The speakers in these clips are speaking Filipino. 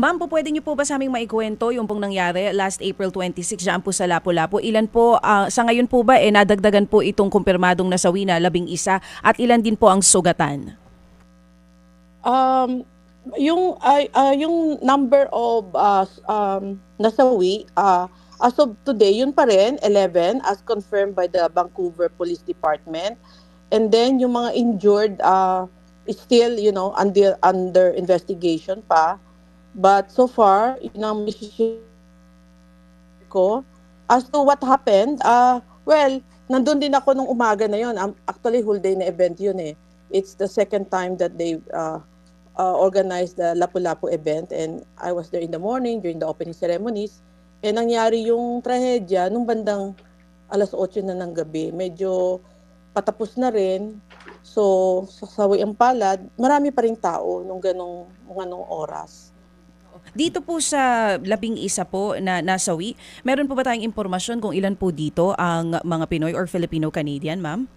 Ma'am, po pwede niyo po ba sa aming maikwento yung pong nangyari last April 26 dyan po sa Lapu-Lapu? Ilan po, ah, sa ngayon po ba, eh, nadagdagan po itong kumpirmadong nasawi na labing isa at ilan din po ang sugatan? Um, yung ay ah, yung number of uh, um, nasawi uh, as of today yun pa rin 11 as confirmed by the Vancouver Police Department and then yung mga injured uh, still you know under under investigation pa but so far yun ang message ko as to what happened uh, well nandun din ako nung umaga na yun Um, actually whole day na event yun eh it's the second time that they uh, uh, organized the Lapu-Lapu event and I was there in the morning during the opening ceremonies. And nangyari yung trahedya nung bandang alas 8 na ng gabi. Medyo patapos na rin. So, sa sawi ang palad, marami pa rin tao nung ganong, nung ganong oras. Dito po sa labing isa po na nasawi, meron po ba tayong impormasyon kung ilan po dito ang mga Pinoy or Filipino-Canadian, ma'am?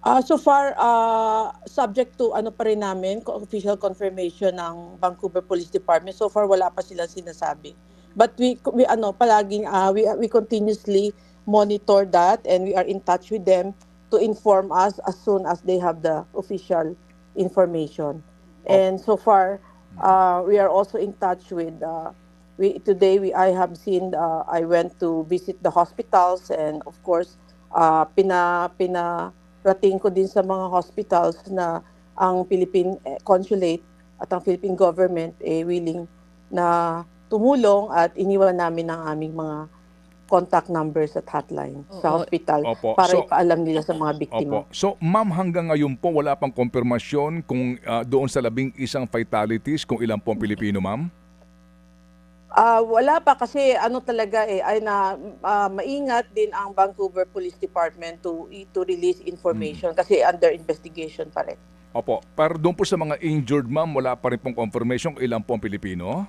Ah, so far, ah, subject to ano pa rin namin, official confirmation ng Vancouver Police Department. So far, wala pa silang sinasabi. But we, we ano, palaging, ah, we, we continuously monitor that and we are in touch with them to inform us as soon as they have the official information. And so far, uh, we are also in touch with, uh, we, today we, I have seen, uh, I went to visit the hospitals and of course, uh, pina, pina, rating ko din sa mga hospitals na ang Philippine eh, Consulate at ang Philippine Government eh willing na tumulong at iniwan namin ang aming mga contact numbers at hotline sa hospital Opo. para So- ipaalam nila sa mga biktima. Opo. So, ma'am, hanggang ngayon po wala pang konfirmasyon kung ah, doon sa labing isang fatalities kung ilan po ang Pilipino, ma'am? Ah, wala pa kasi ano talaga eh ay na ah, maingat din ang Vancouver Police Department to to release information kasi under investigation pa rin. Opo. Pero doon po sa mga injured, ma'am, wala pa rin pong confirmation kung ilan po ang Pilipino?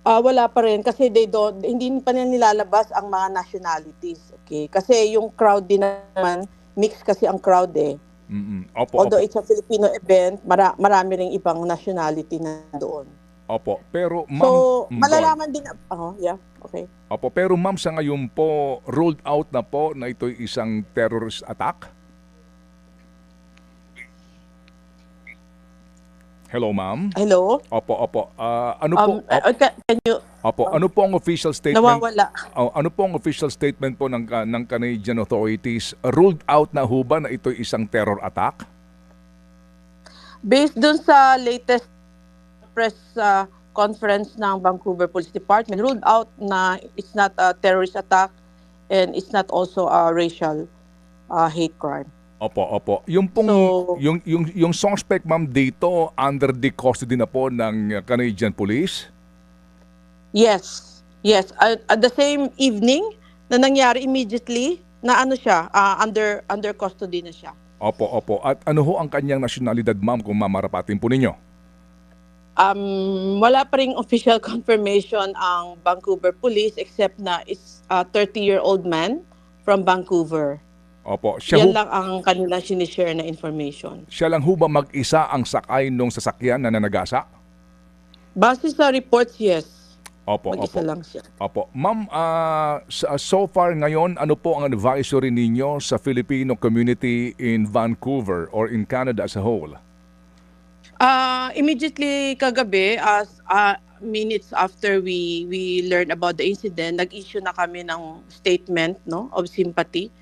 Ah, wala pa rin kasi they don't hindi pa nila nilalabas ang mga nationalities. Okay? Kasi yung crowd din naman mix kasi ang crowd eh. Mm-mm. Opo, Although opo. it's a Filipino event, mara- marami ring ibang nationality na doon. Opo. Pero, ma'am... So, Mm, malalaman din oh, yeah. Okay. Opo, pero ma'am, sa ngayon po, ruled out na po na ito'y isang terrorist attack? Hello, ma'am? Hello. Opo, opo. Ah, ano po? Um, uh, can, can you Opo, ano po ang official statement? nawawala? Oh, ano po ang official statement po ng ka- ng Canadian authorities? Ruled out na ho ba na ito'y isang terror attack? Based dun sa latest press uh, conference ng Vancouver Police Department, ruled out na it's not a terrorist attack and it's not also a racial uh, hate crime. Opo, opo. Yung pong So- yung yung yung suspect ma'am dito under the custody na po ng Canadian Police? Yes. Yes. At, at the same evening na nangyari immediately na ano siya, uh, under under custody na siya. Opo, opo. At ano ho ang kanyang nasyonalidad ma'am kung mamarapatin po ninyo? Um, wala pa ring official confirmation ang Vancouver Police except na is a 30-year-old man from Vancouver. Opo. Siya, Yan ho, lang ang kanila sinishare na information. siya lang ho ba mag-isa ang sakay nung sasakyan na nanagasa? Base sa reports, yes. Opo, Mag-isa opo. lang siya. Opo. Ma'am, ah, sa- so far ngayon, ano po ang advisory ninyo sa Filipino community in Vancouver or in Canada as a whole? Uh, immediately kagabi, as uh, minutes after we we learned about the incident, nag-issue na kami ng statement no of sympathy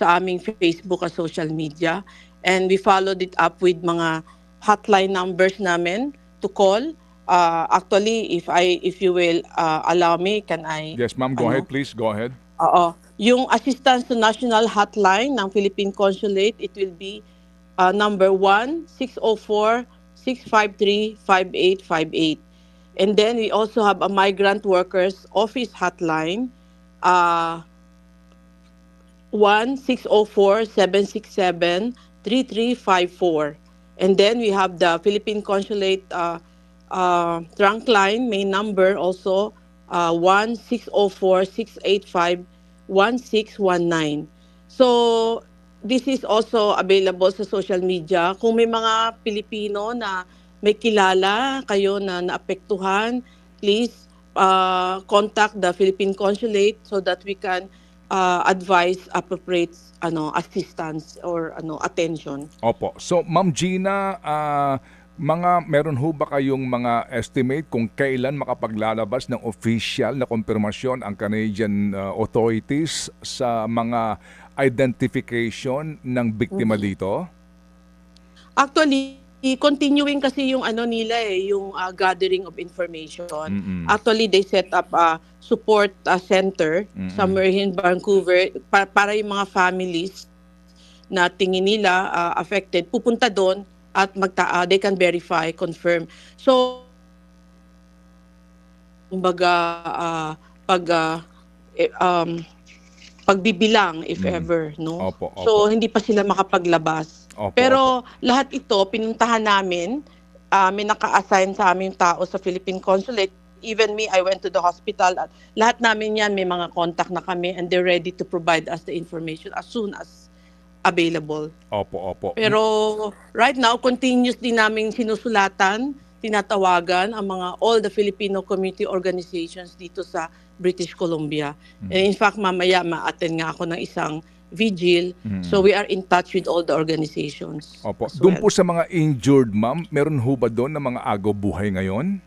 sa aming Facebook at social media and we followed it up with mga hotline numbers namin to call. Uh, actually, if I if you will uh, allow me, can I Yes, ma'am. Go Ano? ahead, please. Go ahead. Oo. Yung assistance to national hotline ng Philippine Consulate, it will be uh, number 1-604-653-5858. And then we also have a migrant workers office hotline, uh, 1-604-767-3354. And then we have the Philippine Consulate uh, uh, trunk line, main number also, uh, 1-604-685-1619. So, this is also available sa social media. Kung may mga Pilipino na may kilala kayo na naapektuhan, please uh, contact the Philippine Consulate so that we can uh, advise appropriate ano assistance or ano attention. Opo. So, Ma'am Gina, ah, mga meron ho ba kayong mga estimate kung kailan makapaglalabas ng official na konfirmasyon ang Canadian ah, authorities sa mga identification ng biktima dito? Actually, continuing kasi yung ano nila eh, yung uh, gathering of information. Mm-mm. Actually, they set up a support uh, center Mm-mm. somewhere in Vancouver pa- para yung mga families na tingin nila uh, affected pupunta doon at magta uh, they can verify, confirm. So kumbaga uh, pag uh, um pagbibilang if Mm. ever no. Opo, opo. So hindi pa sila makapaglabas. Opo, Pero lahat ito, pinuntahan namin. Ah, may naka-assign sa aming tao sa Philippine Consulate. Even me, I went to the hospital. At lahat namin yan, may mga contact na kami and they're ready to provide us the information as soon as available. Opo, opo. Pero right now, continuous din namin sinusulatan, tinatawagan ang mga all the Filipino community organizations dito sa British Columbia. And in fact, mamaya ma-attend nga ako ng isang vigil. Mm. So we are in touch with all the organizations. Opo. as Doon well. po sa mga injured, ma'am, meron ho ba doon na mga agaw buhay ngayon?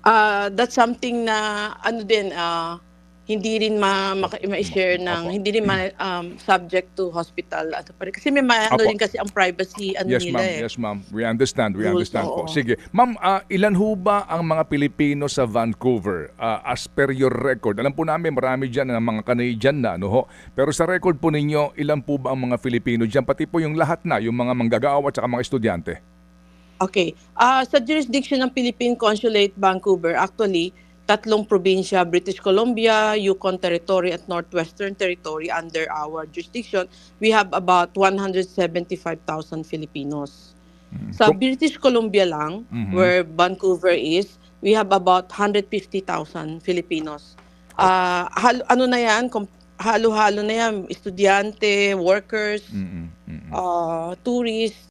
Ah, that's something na ano din ah, hindi rin ma, maka- ma-share ng Opo. hindi rin ma, um, subject to hospital ano pa rin. kasi may ma- ano Opo. din kasi ang privacy ano yes, nila ma'am. eh. Yes, ma'am. We understand. We Rules, understand po. oo. Sige. Ma'am, ah, ilan ho ba ang mga Pilipino sa Vancouver? Ah, as per your record. Alam po namin marami dyan ng mga Canadian na, ano ho? Pero sa record po ninyo, ilan po ba ang mga Pilipino dyan? Pati po yung lahat na, yung mga manggagawa at saka mga estudyante. Okay. Ah, sa jurisdiction ng Philippine Consulate Vancouver, actually, tatlong probinsya, British Columbia, Yukon Territory at Northwestern Territory under our jurisdiction, we have about 175,000 Filipinos. Sa Kung- British Columbia lang, Mhm. where Vancouver is, we have about 150,000 Filipinos. Ah, hal- ano na yan, halo-halo na yan, estudyante, workers, Mm-mm. Mm-mm. uh, tourists,